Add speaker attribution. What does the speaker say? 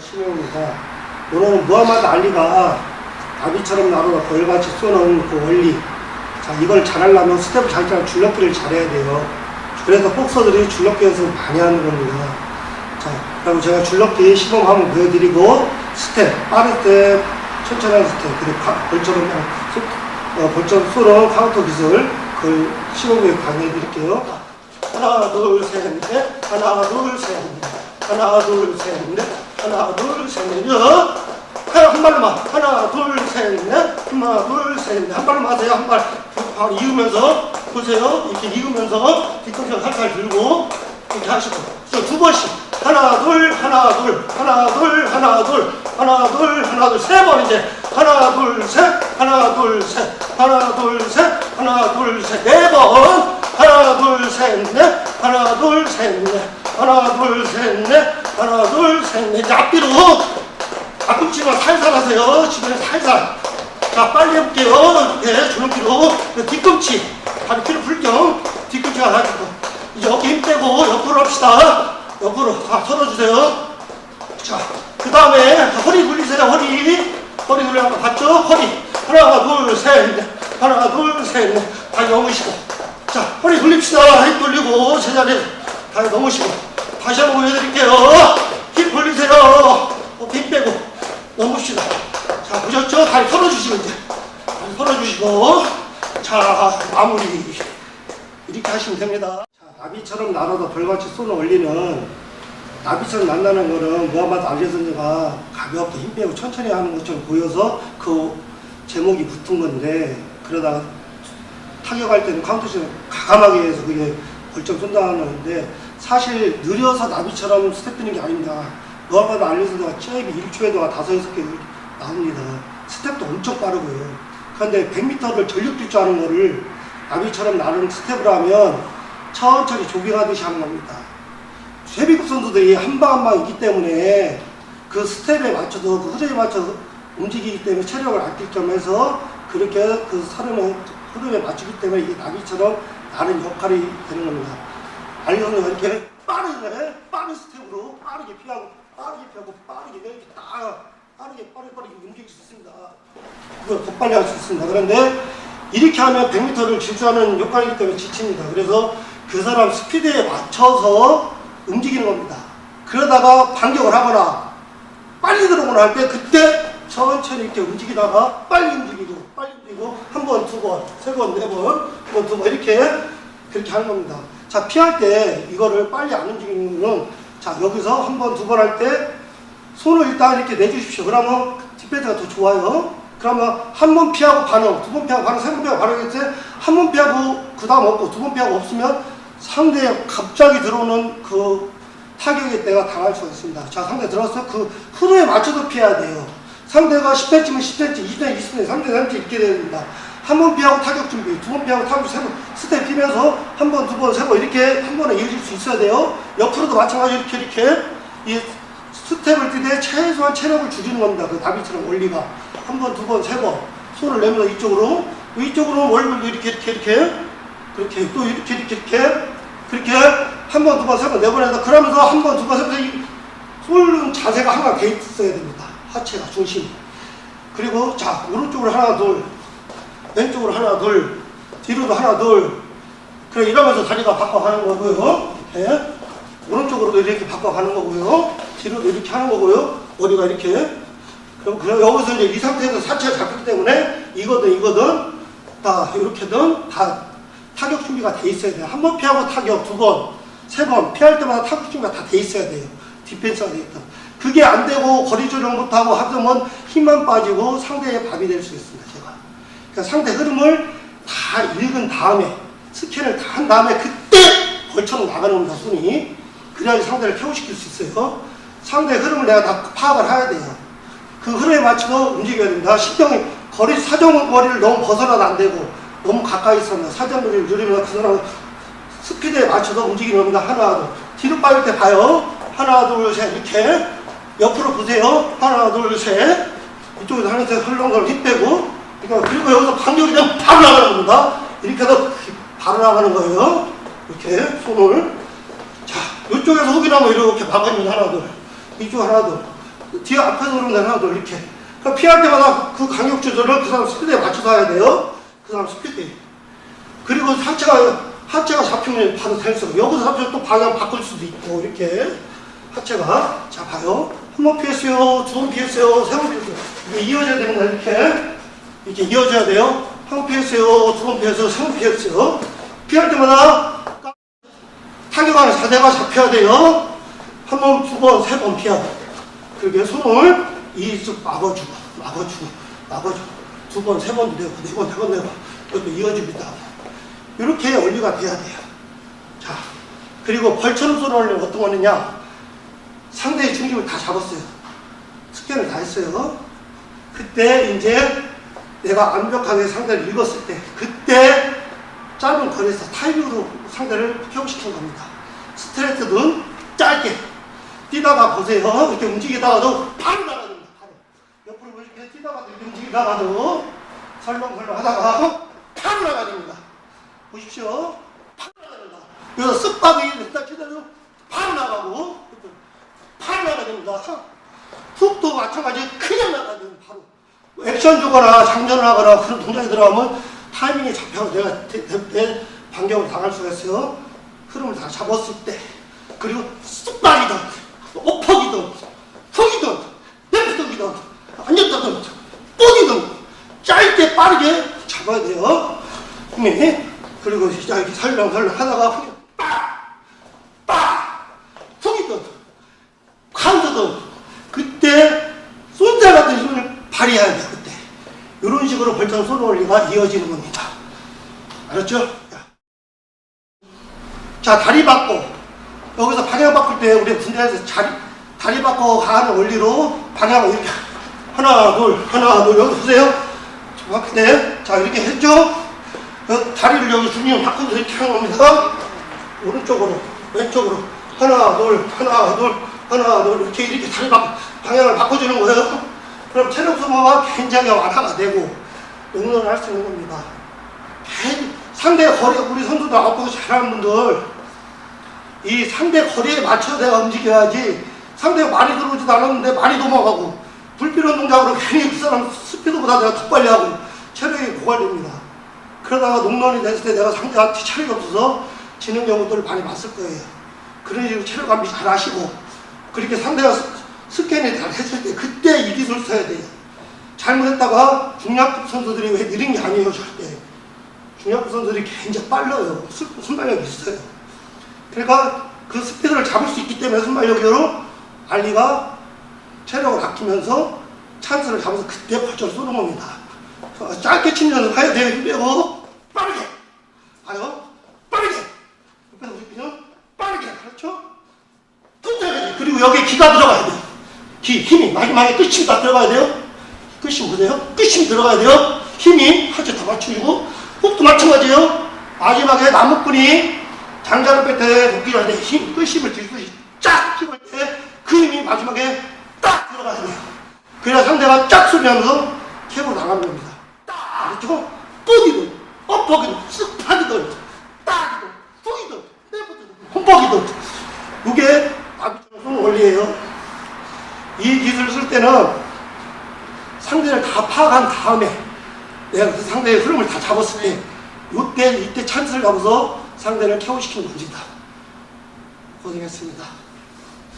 Speaker 1: 신용입니다. 오늘은 무하마드 알리가 나비처럼 나로 벌같이 쏘는 그 원리. 자, 이걸 잘하려면 스텝 잘 짜면 줄넘기를 잘해야 돼요. 그래서 복서들이 줄넘기 연습을 많이 하는 겁니다. 자, 그럼 제가 줄넘기 시범 한번 보여드리고 스텝, 빠른 스텝, 하는 스텝, 그리고 카- 벌처럼 어, 쏘- 어, 벌처럼 쏘는 카운터 기술 그걸 시범에 강의해 드릴게요. 하나, 둘, 셋, 넷. 하나, 둘, 셋, 넷. 하나, 둘, 셋, 넷. 하나, 둘, 셋, 넷. 여. 하나, 한 발로만. 하나, 둘, 셋, 넷. 하나, 둘, 셋, 넷. 한 발로만 하세요. 한 발. 바로 이으면서 보세요. 이렇게 이으면서 뒤꿈치 살살 들고 이렇게 하시고. 저두 번씩. 하나, 둘, 하나, 둘, 하나, 둘, 하나, 둘, 하나, 둘, 하나, 둘, 세 번 이제. 하나, 둘, 셋, 하나, 둘, 셋, 하나, 둘, 셋, 하나, 둘, 셋, 네 번. 하나, 둘, 셋, 넷, 하나, 둘, 셋, 넷, 하나, 둘, 셋, 넷, 하나, 둘, 셋, 넷. 앞뒤로 앞꿈치만 살살 하세요. 주변에 살살. 자, 빨리 해볼게요. 이렇게 주름기로. 뒤꿈치. 다리 뒤로 풀겸 뒤꿈치가 가지고. 이제 어깨 힘 빼고 옆으로 합시다. 옆으로. 다 털어주세요. 자, 그 다음에 허리 굴리세요. 허리. 허리 굴리는 거 봤죠? 허리. 하나, 둘, 셋, 넷. 하나, 둘, 셋, 넷. 다리 넘으시고. 자, 허리 굴립시다. 힙 돌리고 제자리에 다리 넘으시고. 다시 한번 보여드릴게요. 힙 벌리세요. 어깨 힘 빼고 넘읍시다. 자, 보셨죠? 다리 털어주시면 이제. 다리 털어주시고. 자, 마무리. 이렇게 하시면 됩니다. 자, 나비처럼 날아도 벌같이 쏘는 원리는 나비처럼 난다는 거는 무하마드 알리 선수가 가볍게 힘 빼고 천천히 하는 것처럼 보여서 그 제목이 붙은 건데 그러다가 타격할 때는 카운트슛을 가감하게 해서 그게 벌점 쏜다는데 사실 느려서 나비처럼 스텝 뛰는 게 아닙니다. 무하마드 알리 선수가 체입이 1초에도 가 5, 6개 나옵니다. 스텝도 엄청 빠르고요. 그런데 100m를 전력 질주 하는 거를 나비처럼 나는 스텝을 하면 천천히 조깅하듯이 하는 겁니다. 세비급 선수들이 한 방 한 방 있기 때문에 그 스텝에 맞춰서 그 흐름에 맞춰서 움직이기 때문에 체력을 아낄 점에서 그렇게 그 흐름에, 흐름에 맞추기 때문에 이게 나비처럼 나는 역할이 되는 겁니다. 선수가 이렇게 빠르게 빠른 스텝으로 빠르게 피하고 빠르게 피하고 빠르게 이렇게 딱 빠르게 빠르게 빠르게 움직일 수 있습니다. 그걸 더 빨리 할 수 있습니다. 그런데 이렇게 하면 100m를 질주하는 역할이기 때문에 지칩니다. 그래서 그 사람 스피드에 맞춰서 움직이는 겁니다. 그러다가 반격을 하거나 빨리 들어오거나 할 때 그때 천천히 이렇게 움직이다가 빨리 움직이고 빨리 움직이고 한 번, 두 번, 세 번, 네 번, 한 번, 두 번 이렇게 그렇게 하는 겁니다. 자 피할 때 이거를 빨리 안 움직이는 거는 자 여기서 한 번, 두 번 할 때 손을 일단 이렇게 내주십시오. 그러면 디펜스가 더 좋아요. 그러면 한 번 피하고 반응, 두 번 피하고 반응, 세 번 피하고 반응했을 때한 번 피하고 그 다음 없고 두 번 피하고 없으면 상대에 갑자기 들어오는 그 타격에 내가 당할 수가 있습니다. 자, 상대 들어서 그 흐름에 맞춰서 피해야 돼요. 상대가 10cm면 10cm, 20cm, 20cm, 3대 3대 이렇게 됩니다. 한 번 피하고 타격 준비, 두 번 피하고 타격, 세 번, 스텝 피면서 한 번, 두 번, 세 번 이렇게 한 번에 이어질 수 있어야 돼요. 옆으로도 마찬가지로 이렇게 이렇게 이 스텝을 뛰되 최소한 체력을 줄이는 겁니다. 그 나비처럼 원리가. 한 번, 두 번, 세 번. 손을 내면서 이쪽으로. 이쪽으로 월급도 이렇게, 이렇게, 이렇게. 그렇게. 또 이렇게, 이렇게, 이렇게. 그렇게 한 번, 두 번, 세 번, 해서 그러면서 한 번, 두 번, 세 번, 이 쏘는 자세가 항상 돼 있어야 됩니다. 하체가, 중심이. 그리고 자, 오른쪽으로 하나, 둘. 왼쪽으로 하나, 둘. 뒤로도 하나, 둘. 그래, 이러면서 다리가 바꿔가는 거고요. 이렇게. 오른쪽으로도 이렇게 바꿔가는 거고요. 뒤로도 이렇게 하는 거고요. 머리가 이렇게. 그럼 그냥 여기서 이제 이 상태에서 사체가 잡히기 때문에 이거든 이거든 다 이렇게든 다 타격 준비가 돼 있어야 돼요. 한 번 피하고 타격 두 번, 세 번 피할 때마다 타격 준비가 다 돼 있어야 돼요. 디펜스가 돼 있다. 그게 안 되고 거리 조정 못하고 하면 힘만 빠지고 상대의 밥이 될 수 있습니다. 그러니까 상대 흐름을 다 읽은 다음에 스캔을 다 한 다음에 그때 걸쳐서 나가는 겁니다. 손이. 그래야지 상대를 켜시킬 수 있어요. 상대 흐름을 내가 다 파악을 해야 돼요. 그 흐름에 맞춰서 움직여야 됩니다. 신경이 거리 사정 거리를 너무 벗어나도 안 되고 너무 가까이 있으면 사정 거리를 누리면 그 사람 스피드에 맞춰서 움직이는 겁니다. 하나 둘 뒤로 빠질 때 봐요. 하나 둘 셋 이렇게 옆으로 보세요. 하나 둘 셋 이쪽에서 하나 셋 헐렁거려 힘 빼고 그러니까 그리고 여기서 반격이 되면 바로 나가는 겁니다. 이렇게 해서 바로 나가는 거예요. 이렇게 손을 자 이쪽에서 나면 이렇게 막아주면 하나 둘 이쪽 하나 둘 뒤에 앞에서 오르면 하나 더 이렇게. 그럼 피할 때마다 그 강력 조절을 그 사람 스피드에 맞춰서 해야 돼요. 그 사람 스피드에. 그리고 하체가 하체가 잡히면 바로 될 수. 여기서 잡히면 또 방향 바꿀 수도 있고 이렇게 하체가 자 봐요. 한 번 피했어요, 두 번 피했어요, 세 번 피했어요. 이게 이어져야 됩니다. 이렇게 이렇게 이어져야 돼요. 한번 피했어요, 두번 피했어요, 세번 피했어요. 피할 때마다 타격하는 자세가 잡혀야 돼요. 한 번, 두 번, 세 번 피하고. 그렇게 손을 이쭉 막아주고, 막아주고, 막아주고. 두 번, 세 번도 되고, 네 번, 네 번, 네 번. 이것도 이어줍니다. 이렇게 원리가 돼야 돼요. 자, 그리고 벌처럼 쏘는 어떤 거느냐? 상대의 중심을 다 잡았어요. 스캔을 다 했어요. 그때 이제 내가 완벽하게 상대를 읽었을 때, 그때 짧은 거리에서 타이밍으로 상대를 피용시킨 겁니다. 스트레이트는 짧게 뛰다가 보세요. 이렇게 움직이다가도 바로 나가됩니다. 바로. 옆으로 이렇게 뛰다가도 이렇게 움직이다가도 설렁설렁 하다가 바로 나가됩니다. 보십시오. 바로 나가됩니다. 여기서 쓱박이 됐다 치더라도 바로 나가고 바로 나가됩니다. 훅도 마찬가지 그냥 나가됩니다. 바로. 액션 주거나 장전을 하거나 그런 동작이 들어가면 타이밍이 잡혀서 내가 대, 대, 대 반경을 당할 수가 있어요. 흐름을 다 잡았을 때. 그리고 쑥발이든, 오퍽이든, 턱이든, 레프트이든, 앉았다든, 뻗이든, 짧게 빠르게 잡아야 돼요. 네. 그리고 이렇게 설렁설렁 하다가 후에 빡! 빡! 턱이든, 카운트든, 그때 쏜자 같은 힘을 발휘해야 돼 요, 그때. 이런 식으로 벌점 원리가 이어지는 겁니다. 알았죠? 자. 자, 다리 바꿔. 여기서 방향 바꿀 때 우리 군대에서 자리, 다리 바꿔 가는 원리로 방향을 이렇게 하나, 둘, 하나, 둘, 여기 보세요. 때, 자, 이렇게 했죠? 여- 다리를 여기 중심 바꾸면서 이렇게 하는 겁니다. 오른쪽으로, 왼쪽으로. 하나, 둘, 하나, 둘, 하나, 둘. 이렇게, 이렇게 다리 바, 방향을 바꿔주는 거예요. 그럼 체력 소모가 굉장히 완화가 되고, 응원을 할 수 있는 겁니다. 상대 거리, 우리 선수들 아프고 잘하는 분들, 이 상대 거리에 맞춰 내가 움직여야지, 상대가 많이 들어오지도 않았는데 많이 넘어가고, 불필요한 동작으로 괜히 그 사람 스피드보다 내가 더 빨리 하고, 체력이 고갈됩니다. 그러다가 농론이 됐을 때 내가 상대한테 체력이 없어서 지는 경우들을 많이 봤을 거예요. 그런 식으로 체력 관리 잘 하시고, 그렇게 상대가 스- 스캔을 잘 했을 때, 그때 이 기술 써야 돼요. 잘못했다가 중량급 선수들이 왜 느린 게 아니에요, 절대. 중량급 선수들이 굉장히 빨라요. 순- 순발력이 있어요. 그러니까 그 스피드를 잡을 수 있기 때문에 순발력으로 알리가 체력을 아끼면서 찬스를 잡아서 그때 벌쩍 쏘는 겁니다. 어, 짧게 연습 해야 돼요. 힘 빼고 빠르게. 봐요. 빠르게. 옆에서 우리는 빠르게. 그렇죠? 던져야 돼. 그리고 여기에 기가 들어가야 돼요. 기, 힘이 마지막에 끝이 다 들어가야 돼요. 끝이 보세요. 끝이 들어가야 돼요. 힘이 하체 다 맞추고 훅도 마찬가지예요. 마지막에 나무꾼이 장자를 뺄때 복귀를 할때 힘, 끝힘을 들듯이 쫙 힘을 때그 힘이 마지막에 딱 들어가야 돼요. 그래야 상대가 쫙 소리하면서 캡으로 나가는 겁니다. 딱! 그렇죠? 뿌기든, 엎어기든, 쓱 파기든, 딱이든, 쏘이든, 내버리든, 홈뻑이든. 이게 아비처럼 원리예요. 때는 상대를 다 파악한 다음에 내가 그 상대의 흐름을 다 잡았을 때 이때 이때 찬스를 잡아서 상대를 케어시키는 겁니다. 고생했습니다.